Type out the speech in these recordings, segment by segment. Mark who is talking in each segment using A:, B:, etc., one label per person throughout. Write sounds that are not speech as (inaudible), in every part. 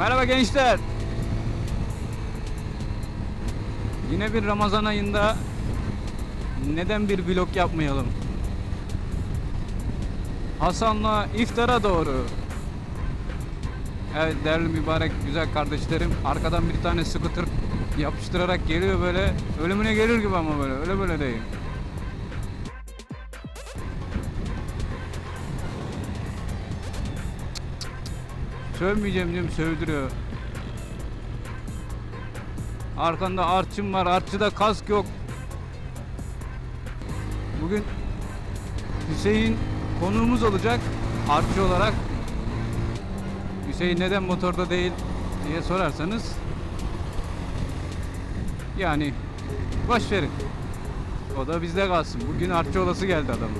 A: Merhaba gençler. Yine bir Ramazan ayında neden bir vlog yapmayalım? Hasan'la iftara doğru. Evet değerli mübarek güzel kardeşlerim. Arkadan bir tane scooter yapıştırarak geliyor böyle. Ölümüne gelir gibi ama böyle. Öyle böyle değil. Sövmeyeceğim diyorum sövdürüyor. Arkanda artçım var. Artçıda kask yok. Bugün Hüseyin konuğumuz olacak. Artçı olarak. Hüseyin neden motorda değil diye sorarsanız yani boş verin. O da bizde kalsın. Bugün artçı olası geldi adam.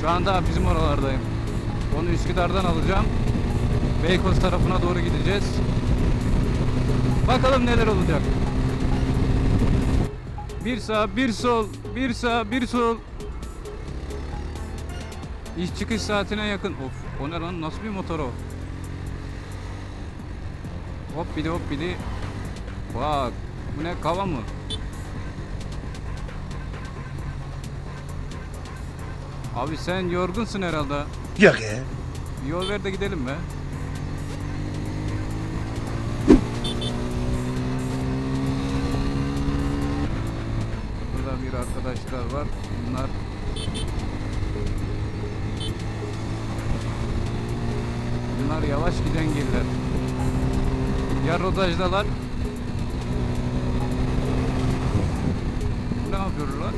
A: Şu anda bizim oralardayım. Onu Üsküdar'dan alacağım. Beykoz tarafına doğru gideceğiz. Bakalım neler olacak. Bir sağ, bir sol, bir sağ, bir sol. İş çıkış saatine yakın. Of, o ne lan? Nasıl bir motor o? Hop bili hop bili. Bak, bu ne kava mı? Abi sen yorgunsun herhalde.
B: Yok ya.
A: Yol ver de gidelim be. Arkadaşlar var. Bunlar Bunlar yavaş giden giller. Ya rodajdalar. Ne yapıyorlar?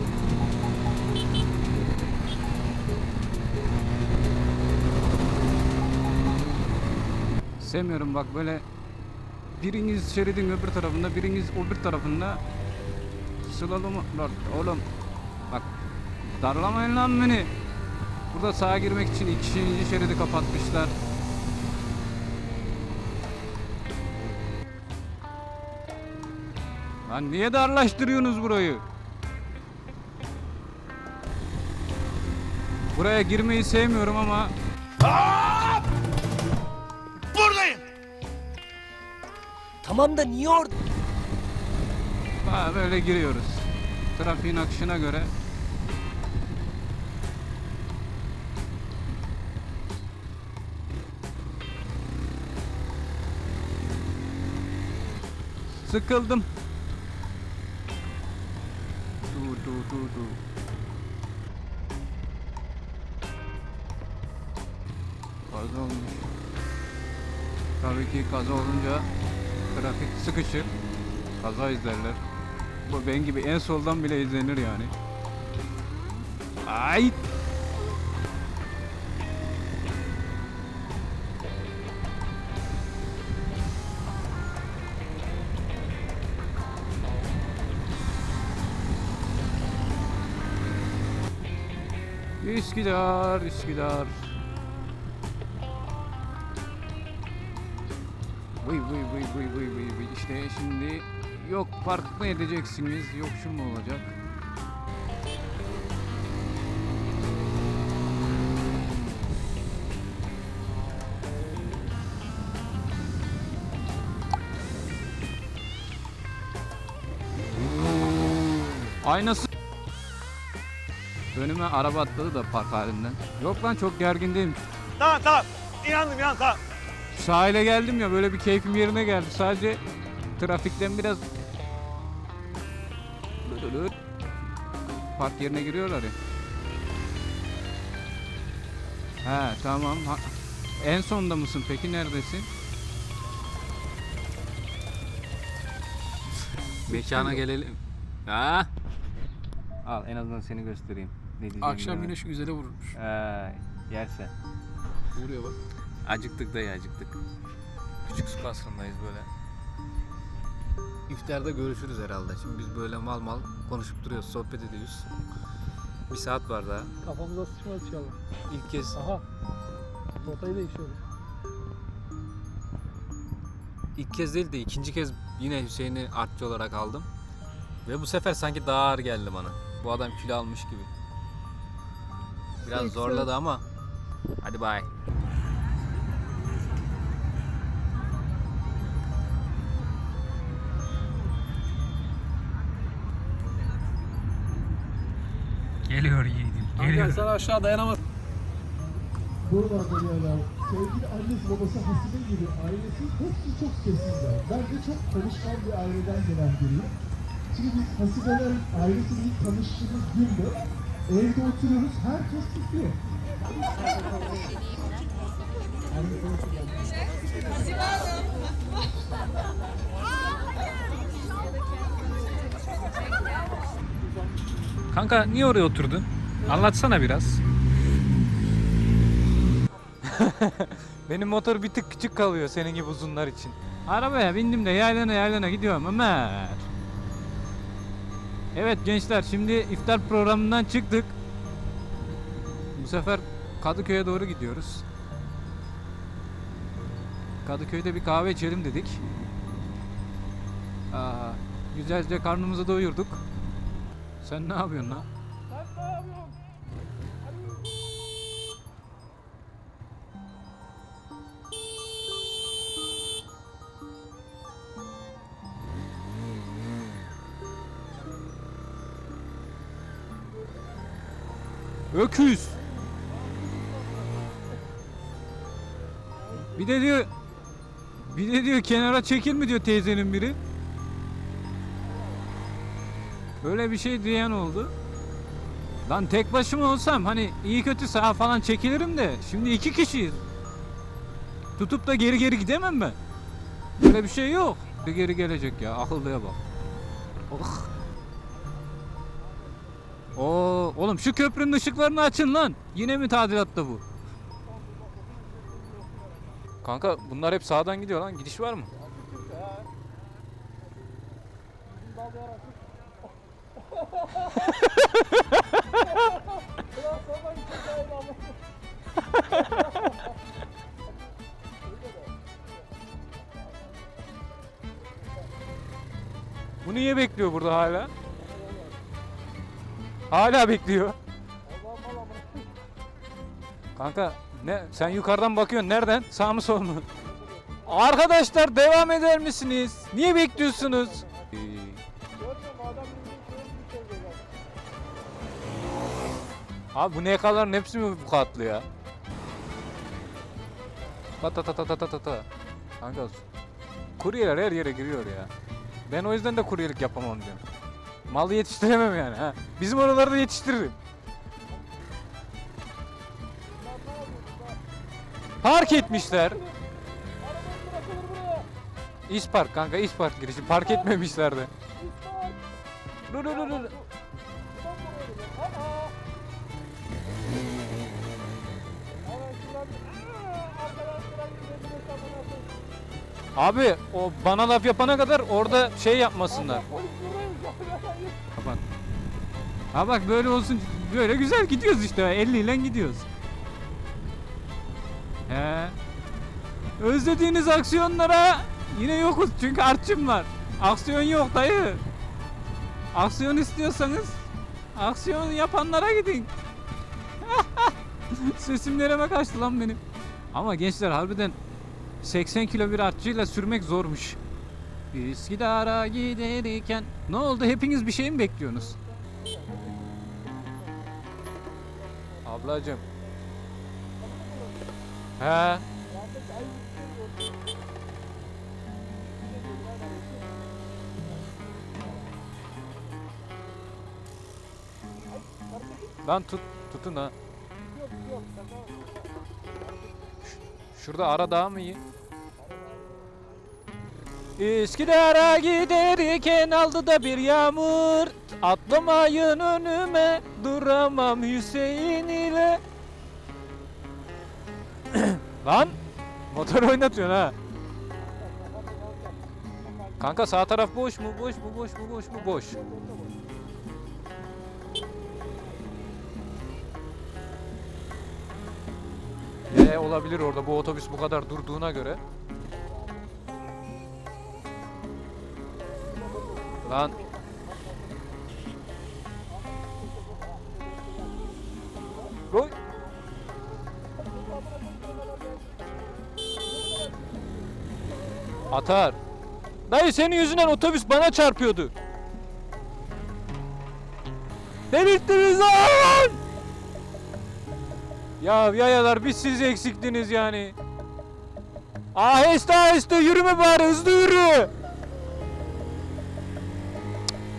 A: Sevmiyorum bak böyle biriniz şeridin öbür tarafında biriniz öbür tarafında slalom lan oğlum bak darlamayın lan beni burada sağa girmek için ikinci şeridi kapatmışlar lan niye darlaştırıyorsunuz burayı buraya girmeyi sevmiyorum ama
B: Buradayım.
C: Tamam da niye orada?
A: Ha, böyle giriyoruz. Trafiğin akışına göre. Sıkıldım. Du du du du. Kaza olmuş. Tabii ki kaza olunca trafik sıkışır. Kaza izlerler. Bu ben gibi en soldan bile izlenir yani. Ay! Üsküdar, Üsküdar. Vıy vıy vıy vıy vıy vıy vıy. İşte şimdi yok park mı edeceksiniz yok şu mu olacak? Aynası Önüme araba atladı da park halinden. Yok lan çok gergin değilim.
B: Tamam tamam. İnandım inan tamam.
A: Sahile geldim ya böyle bir keyfim yerine geldi. Sadece trafikten biraz park yerine giriyorlar ya. He tamam. Ha- En sonda mısın peki neredesin? (laughs) Mekana gelelim. Ha? Al en azından seni göstereyim. Ne diyeceğim
D: Akşam
A: bilemedim.
D: güneş güzele vururmuş.
A: He, yersen.
D: Vuruyor bak.
A: Acıktık da ya acıktık. Küçük su kasrındayız böyle.
D: İftarda görüşürüz herhalde. Şimdi biz böyle mal mal konuşup duruyoruz, sohbet ediyoruz.
A: Bir saat var daha.
E: Kafamıza sıçmaz inşallah.
D: İlk kez
E: Aha. Rotayı değişiyoruz.
D: ilk kez değil de ikinci kez yine Hüseyin'i artçı olarak aldım. Ve bu sefer sanki daha ağır geldi bana. Bu adam kilo almış gibi. Biraz zorladı ama hadi bay.
E: Kanka sen aşağı dayanamazsın.
C: Buralarda adam. Sevgili annesi babası Hasibe gibi ailesi hepsi çok sessizler. Ben de çok konuşkan bir aileden gelen biriyim. Şimdi biz Hasibe'lerin ailesiyle ilk tanıştığımız günde evde oturuyoruz. Herkes tutuyor.
A: Kanka niye oraya oturdun? Anlatsana biraz. (laughs)
D: Benim motor bir tık küçük kalıyor senin gibi uzunlar için.
A: Arabaya bindim de yaylana yaylana gidiyorum Ömer. Evet gençler şimdi iftar programından çıktık. Bu sefer Kadıköy'e doğru gidiyoruz. Kadıköy'de bir kahve içelim dedik. Aa, güzelce karnımızı doyurduk. Sen ne yapıyorsun lan? Öküz. Bir de diyor bir de diyor kenara çekil mi diyor teyzenin biri. Böyle bir şey diyen oldu. Lan tek başıma olsam hani iyi kötü sağa falan çekilirim de şimdi iki kişiyiz. Tutup da geri geri gidemem ben. Böyle bir şey yok. Bir geri gelecek ya akıllıya bak. Oh. Oo, oğlum şu köprünün ışıklarını açın lan. Yine mi tadilatta bu?
D: Kanka bunlar hep sağdan gidiyor lan. Gidiş var mı? Bu niye bekliyor burada hala? Hala bekliyor. Kanka ne sen yukarıdan bakıyorsun nereden? Sağ mı sol mu? Arkadaşlar devam eder misiniz? Niye bekliyorsunuz? Ee, Abi bu NK'ların hepsi mi bu katlı ya? Ta ta ta ta ta ta ta ta. Kanka kuryeler her yere giriyor ya. Ben o yüzden de kuryelik yapamam diyorum. Malı yetiştiremem yani. Ha. Bizim oralarda yetiştiririm. Park etmişler. İspark kanka İspark girişi park etmemişlerdi. Dur dur dur. dur. Abi o bana laf yapana kadar orada şey yapmasınlar.
A: Kapat. Ha bak böyle olsun böyle güzel gidiyoruz işte 50 ile gidiyoruz. He. Özlediğiniz aksiyonlara yine yokuz çünkü artçım var. Aksiyon yok dayı. Aksiyon istiyorsanız aksiyon yapanlara gidin. (laughs) Sesimlerime kaçtı lan benim. Ama gençler harbiden 80 kilo bir artçıyla sürmek zormuş. Üsküdar'a giderken ne oldu hepiniz bir şey mi bekliyorsunuz?
D: Ablacım. He. Lan tut tutun ha. Şurada ara daha mı iyi? Üsküdar'a giderken aldı da bir yağmur. Atlamayın önüme duramam Hüseyin ile. (clears throat) Lan motor oynatıyorsun ha. Kanka sağ taraf boş mu boş mu boş mu boş mu boş? E olabilir orada. Bu otobüs bu kadar durduğuna göre Lan Roy Atar Dayı senin yüzünden otobüs bana çarpıyordu Delirttiniz lan! Ya yayalar biz siz eksiktiniz yani. Aheste aheste yürüme bari hızlı yürü.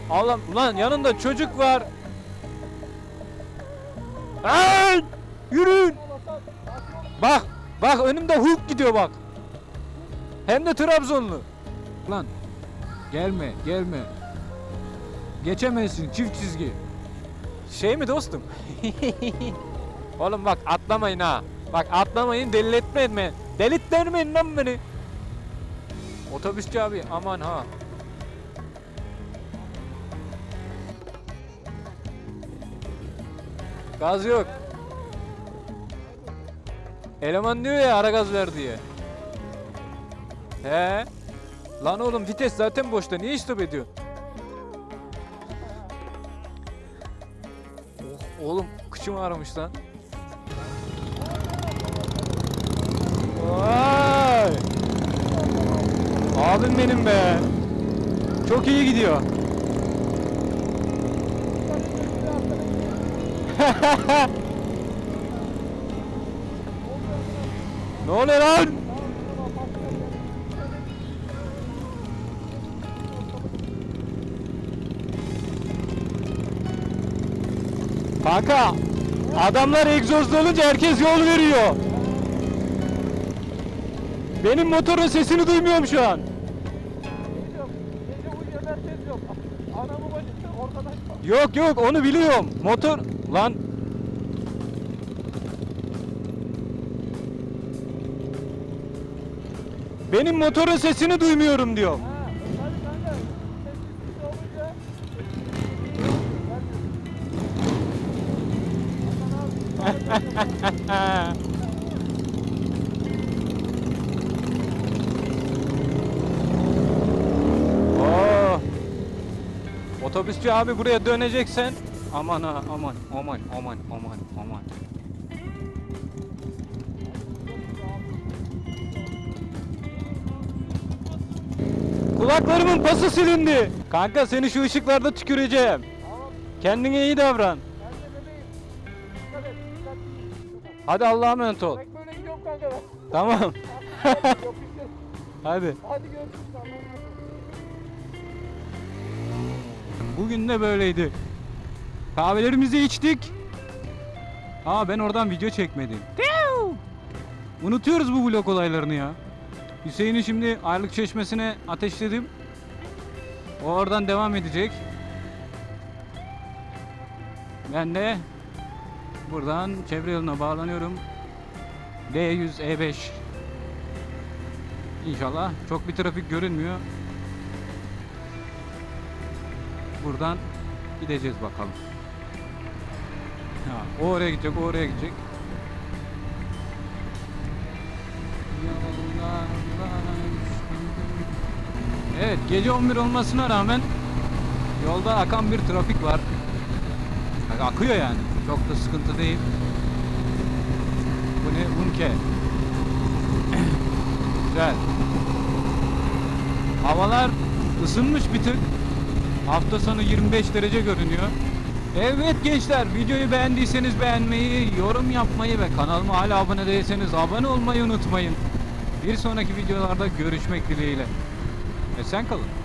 D: Allah'ım ulan yanında çocuk var. Ay! Yürüyün. Bak bak önümde Hulk gidiyor bak. Hem de Trabzonlu.
A: Lan gelme gelme. Geçemezsin çift çizgi.
D: Şey mi dostum? (laughs) Oğlum bak atlamayın ha. Bak atlamayın delirtmeyin beni. Delirtmeyin lan beni. Otobüsçü abi aman ha. Gaz yok. Eleman diyor ya ara gaz ver diye. He. Lan oğlum vites zaten boşta niye stop ediyorsun? Oh, oğlum kıçım ağrımış lan. Vay! Abim benim be. Çok iyi gidiyor. (laughs) ne oluyor lan? Kanka adamlar egzozlu olunca herkes yol veriyor. Benim motorun sesini duymuyorum şu an. Yok yok onu biliyorum. Motor lan Benim motorun sesini duymuyorum diyorum. Oo. (laughs) Otobüsçü abi buraya döneceksen aman ha aman aman aman aman aman. Kulaklarımın pası silindi. Kanka seni şu ışıklarda tüküreceğim. Kendine iyi davran. Hadi Allah'a emanet ol. Tamam. (laughs) Hadi.
A: Bugün de böyleydi. Kahvelerimizi içtik. Aa ben oradan video çekmedim. Unutuyoruz bu blok olaylarını ya. Hüseyin'i şimdi aylık çeşmesine ateşledim. O oradan devam edecek. Ben de buradan çevre yoluna bağlanıyorum. D100 E5. İnşallah çok bir trafik görünmüyor. Buradan gideceğiz bakalım. Ha, o oraya gidecek, o oraya gidecek. Evet, gece 11 olmasına rağmen yolda akan bir trafik var. Akıyor yani. Çok da sıkıntı değil. Bu ne? Unke. (clears throat) Güzel. Havalar ısınmış bir tık. Hafta sonu 25 derece görünüyor. Evet gençler videoyu beğendiyseniz beğenmeyi, yorum yapmayı ve kanalıma hala abone değilseniz abone olmayı unutmayın. Bir sonraki videolarda görüşmek dileğiyle. Esen kalın.